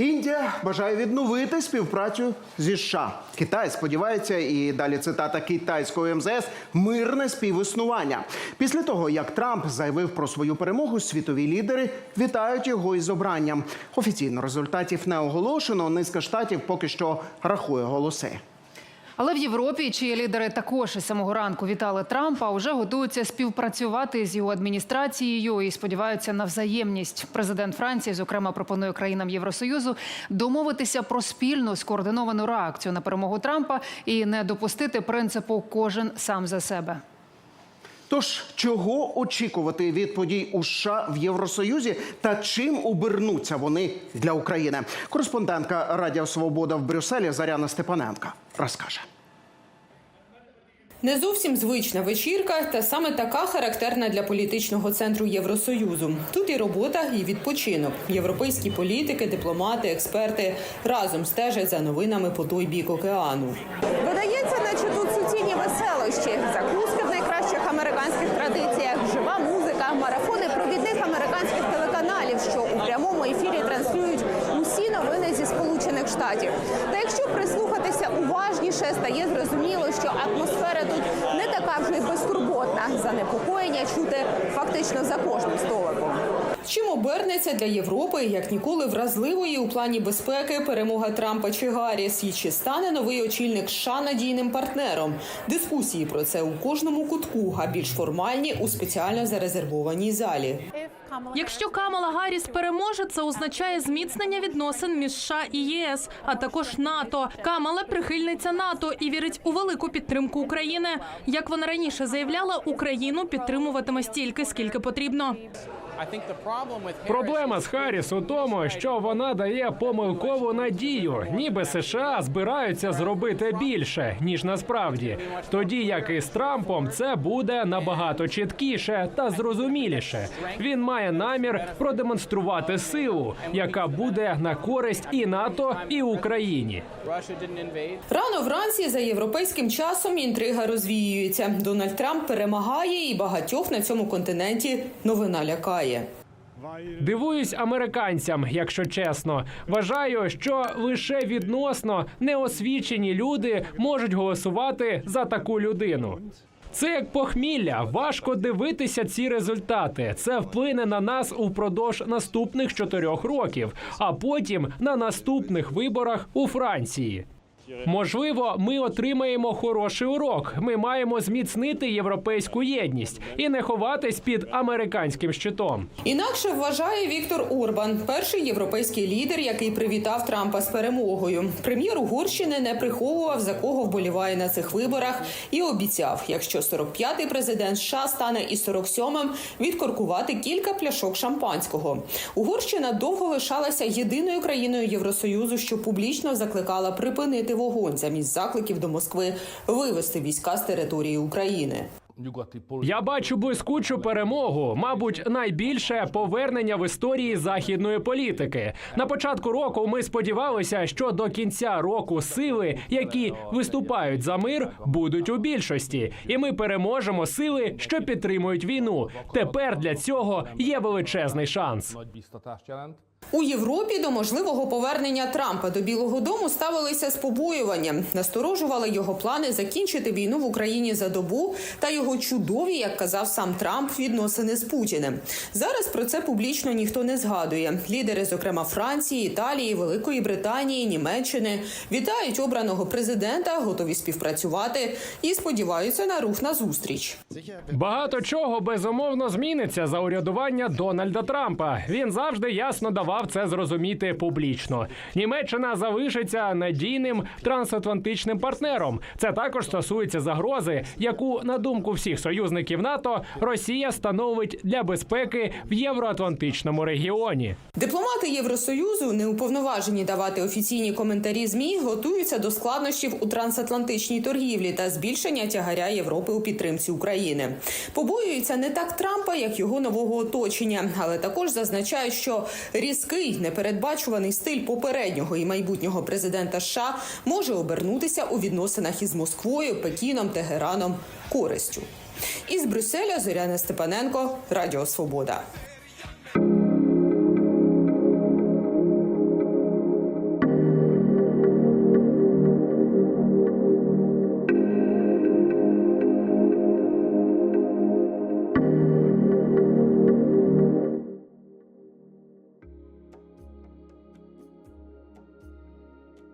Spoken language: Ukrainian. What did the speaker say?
Індія бажає відновити співпрацю зі США. Китай сподівається, і далі цитата китайського МЗС мирне співіснування. Після того як Трамп заявив про свою перемогу, світові лідери вітають його із обранням. Офіційно результатів не оголошено. Низка штатів поки що рахує голоси. Але в Європі, чиї лідери також із самого ранку вітали Трампа, вже готуються співпрацювати з його адміністрацією і сподіваються на взаємність. Президент Франції, зокрема, пропонує країнам Євросоюзу домовитися про спільну скоординовану реакцію на перемогу Трампа і не допустити принципу кожен сам за себе. Тож чого очікувати від подій у США в Євросоюзі та чим обернуться вони для України? Кореспондентка Радіо Свобода в Брюсселі Заряна Степаненка розкаже. Не зовсім звична вечірка, та саме така характерна для політичного центру Євросоюзу. Тут і робота, і відпочинок. Європейські політики, дипломати, експерти разом стежать за новинами по той бік океану. Видається, наче тут суцільні веселощі, закуски в найкращих американських традиціях, жива музика, марафони провідних американських телеканалів, що у прямому ефірі транслюють усі новини зі сполучених штатів. Та якщо прислухатися уважніше, стає зрозуміло, що атмосфера тут не така вже й безтурботна. Занепокоєння чути фактично за кожним столиком. Чим обернеться для Європи як ніколи вразливої у плані безпеки перемога Трампа чи Гарріс? І чи стане новий очільник США надійним партнером? Дискусії про це у кожному кутку, а більш формальні у спеціально зарезервованій залі. Якщо Камала Гарріс переможе, це означає зміцнення відносин між США і ЄС, а також НАТО. Камала прихильниця НАТО і вірить у велику підтримку України. Як вона раніше заявляла, Україну підтримуватиме стільки, скільки потрібно. Проблема з Харріс у тому, що вона дає помилкову надію, ніби США збираються зробити більше ніж насправді. Тоді як і з Трампом це буде набагато чіткіше та зрозуміліше. Він має намір продемонструвати силу, яка буде на користь і НАТО, і Україні. Рано вранці за європейським часом інтрига розвіюється. Дональд Трамп перемагає, і багатьох на цьому континенті новина лякає. Дивуюсь американцям, якщо чесно. Вважаю, що лише відносно неосвічені люди можуть голосувати за таку людину. Це як похмілля. Важко дивитися ці результати. Це вплине на нас упродовж наступних чотирьох років, а потім на наступних виборах у Франції. Можливо, ми отримаємо хороший урок. Ми маємо зміцнити європейську єдність і не ховатись під американським щитом. Інакше вважає Віктор Орбан, перший європейський лідер, який привітав Трампа з перемогою. Прем'єр Угорщини не приховував за кого вболіває на цих виборах і обіцяв, якщо 45-й президент США стане і 47-м, відкоркувати кілька пляшок шампанського. Угорщина довго лишалася єдиною країною Євросоюзу, що публічно закликала припинити вогонь замість закликів до Москви вивести війська з території України. Я бачу блискучу перемогу, мабуть, найбільше повернення в історії західної політики. На початку року ми сподівалися, що до кінця року сили, які виступають за мир, будуть у більшості, і ми переможемо сили, що підтримують війну. Тепер для цього є величезний шанс. У Європі до можливого повернення Трампа до Білого Дому ставилися з побоюванням, насторожували його плани закінчити війну в Україні за добу та його чудові, як казав сам Трамп, відносини з Путіним. Зараз про це публічно ніхто не згадує. Лідери, зокрема Франції, Італії, Великої Британії, Німеччини, вітають обраного президента, готові співпрацювати і сподіваються на рух на зустріч. Багато чого безумовно зміниться за урядування Дональда Трампа. Він завжди ясно давав це зрозуміти публічно. Німеччина залишиться надійним трансатлантичним партнером. Це також стосується загрози, яку на думку всіх союзників НАТО Росія становить для безпеки в євроатлантичному регіоні. Дипломати Євросоюзу, не уповноважені давати офіційні коментарі змі, готуються до складнощів у трансатлантичній торгівлі та збільшення тягаря Європи у підтримці України. Побоюються не так Трампа, як його нового оточення, але також зазначають, що різкий непередбачуваний стиль попереднього і майбутнього президента США може обернутися у відносинах із Москвою, Пекіном, Тегераном користю. Із Брюсселя Зоряна Степаненко, Радіо Свобода.